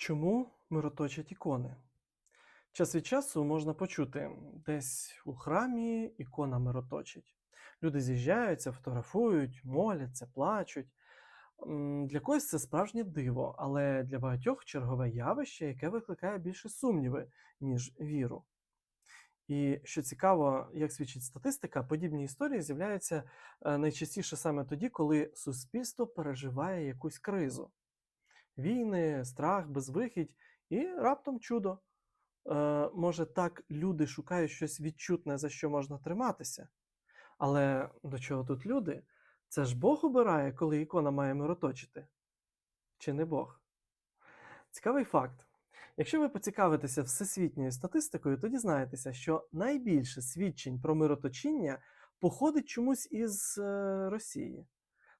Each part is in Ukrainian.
Чому мироточать ікони? Час від часу можна почути, десь у храмі ікона мироточить. Люди з'їжджаються, фотографують, моляться, плачуть. Для когось це справжнє диво, але для багатьох чергове явище, яке викликає більше сумніви, ніж віру. І що цікаво, як свідчить статистика, подібні історії з'являються е, найчастіше саме тоді, коли суспільство переживає якусь кризу війни, страх, безвихідь і раптом чудо. Е, може, так люди шукають щось відчутне, за що можна триматися. Але до чого тут люди? Це ж Бог обирає, коли ікона має мироточити? Чи не Бог? Цікавий факт. Якщо ви поцікавитеся всесвітньою статистикою, то дізнаєтеся, що найбільше свідчень про мироточіння походить чомусь із е, Росії.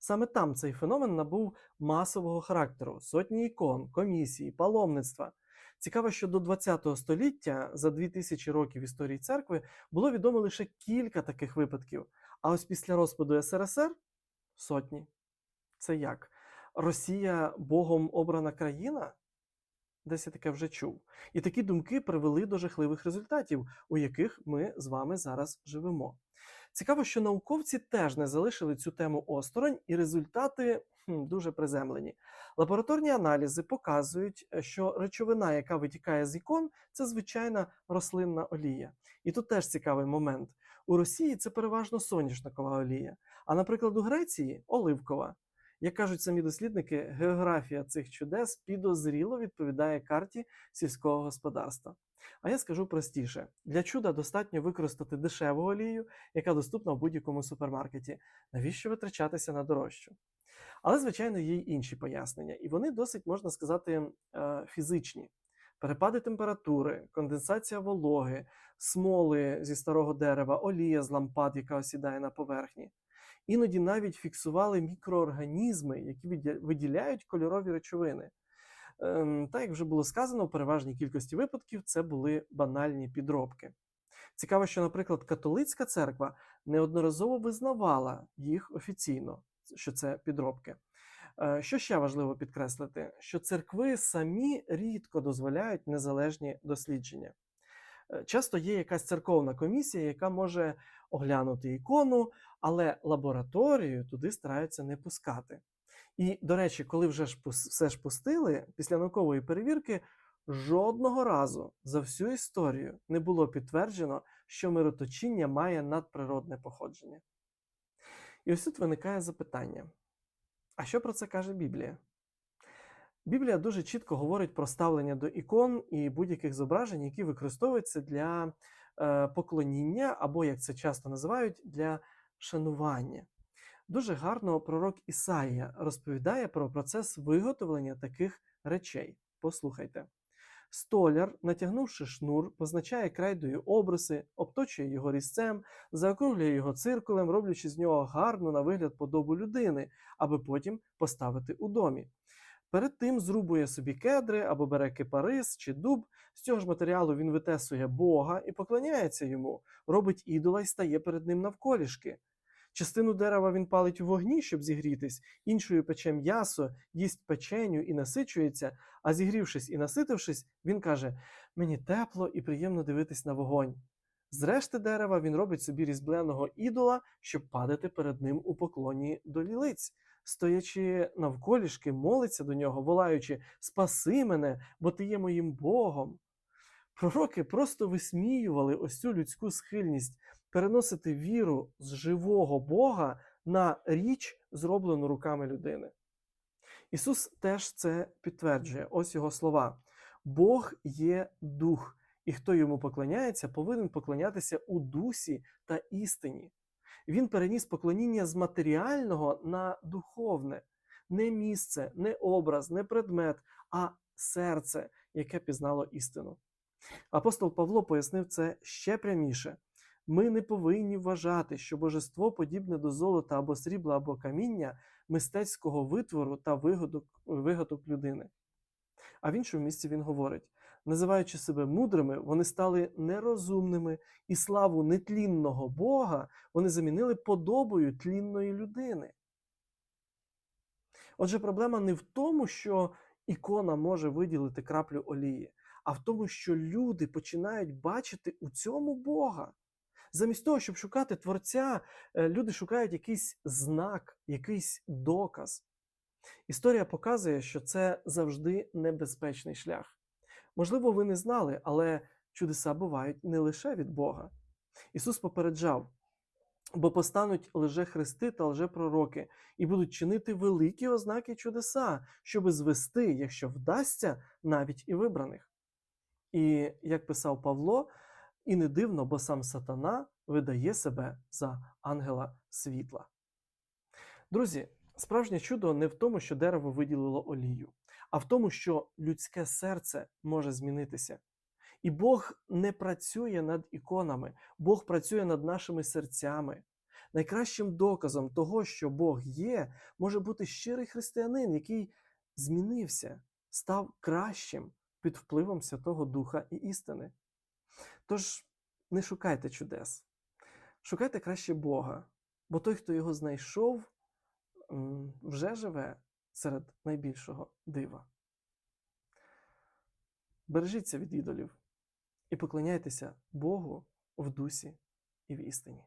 Саме там цей феномен набув масового характеру: сотні ікон, комісії, паломництва. Цікаво, що до ХХ століття за 2000 років історії церкви було відомо лише кілька таких випадків. А ось після розпаду СРСР сотні. Це як? Росія Богом обрана країна? Десь я таке вже чув. І такі думки привели до жахливих результатів, у яких ми з вами зараз живемо. Цікаво, що науковці теж не залишили цю тему осторонь, і результати хм, дуже приземлені. Лабораторні аналізи показують, е, що речовина, яка витікає з ікон, це звичайна рослинна олія. І тут теж цікавий момент. У Росії це переважно соняшникова олія, а, наприклад, у Греції оливкова. Як кажуть самі дослідники, географія цих чудес підозріло відповідає карті сільського господарства. А я скажу простіше: для чуда достатньо використати дешеву олію, яка доступна в будь-якому супермаркеті. Навіщо витрачатися на дорожчу? Але, звичайно, є й інші пояснення, і вони досить, можна сказати, е, фізичні. Перепади температури, конденсація вологи, смоли зі старого дерева, олія з лампад, яка осідає на поверхні. Іноді навіть фіксували мікроорганізми, які виділяють кольорові речовини. Ем, Та, як вже було сказано, в переважній кількості випадків це були банальні підробки. Цікаво, що, наприклад, католицька церква неодноразово визнавала їх офіційно, що це підробки. Е, Що ще важливо підкреслити, що церкви самі рідко дозволяють незалежні дослідження. Е, Часто є якась церковна комісія, яка може оглянути ікону, але лабораторію туди стараються не пускати. І, до речі, коли вже ж все ж пустили, після наукової перевірки жодного разу за всю історію не було підтверджено, що мироточіння має надприродне походження. І ось тут виникає запитання: а що про це каже Біблія? Біблія дуже чітко говорить про ставлення до ікон і будь-яких зображень, які використовуються для е, поклоніння, або, як це часто називають, для шанування. Дуже гарно пророк Ісаїя розповідає про процес виготовлення таких речей. Послухайте. Столяр, натягнувши шнур, позначає крайдою обриси, обточує його різцем, заокруглює його циркулем, роблячи з нього гарну на вигляд подобу людини, аби потім поставити у домі. Перед тим зрубує собі кедри або бере кипарис чи дуб. З цього ж матеріалу він витесує Бога і поклоняється йому, робить ідола й стає перед ним навколішки. Частину дерева він палить у вогні, щоб зігрітись, іншою пече м'ясо, їсть печеню і насичується, а зігрівшись і наситившись, він каже: Мені тепло і приємно дивитись на вогонь. З решти дерева він робить собі різбленого ідола, щоб падати перед ним у поклоні до лілиць. Стоячи навколішки, молиться до нього, волаючи Спаси мене, бо ти є моїм Богом. Пророки просто висміювали ось цю людську схильність переносити віру з живого Бога на річ, зроблену руками людини. Ісус теж це підтверджує. Ось його слова: Бог є дух, і хто йому поклоняється, повинен поклонятися у дусі та істині. Він переніс поклоніння з матеріального на духовне, не місце, не образ, не предмет, а серце, яке пізнало істину. Апостол Павло пояснив це ще пряміше. Ми не повинні вважати, що божество подібне до золота або срібла або каміння, мистецького витвору та вигадок, вигадок людини. А в іншому місці він говорить: називаючи себе мудрими, вони стали нерозумними, і славу нетлінного Бога вони замінили подобою тлінної людини. Отже, проблема не в тому, що ікона може виділити краплю олії, а в тому, що люди починають бачити у цьому Бога. Замість того, щоб шукати творця, е, люди шукають якийсь знак, якийсь доказ. Історія показує, що це завжди небезпечний шлях. Можливо, ви не знали, але чудеса бувають не лише від Бога. Ісус попереджав, бо постануть лжехристи та лжепророки і будуть чинити великі ознаки чудеса, щоби звести, якщо вдасться, навіть і вибраних. І як писав Павло, і не дивно, бо сам сатана видає себе за ангела світла. Друзі, справжнє чудо не в тому, що дерево виділило олію, а в тому, що людське серце може змінитися. І Бог не працює над іконами, Бог працює над нашими серцями. Найкращим доказом того, що Бог є, може бути щирий християнин, який змінився, став кращим під впливом Святого Духа і істини. Тож не шукайте чудес, шукайте краще Бога, бо той, хто його знайшов, вже живе серед найбільшого дива. Бережіться від ідолів і поклоняйтеся Богу в дусі і в істині.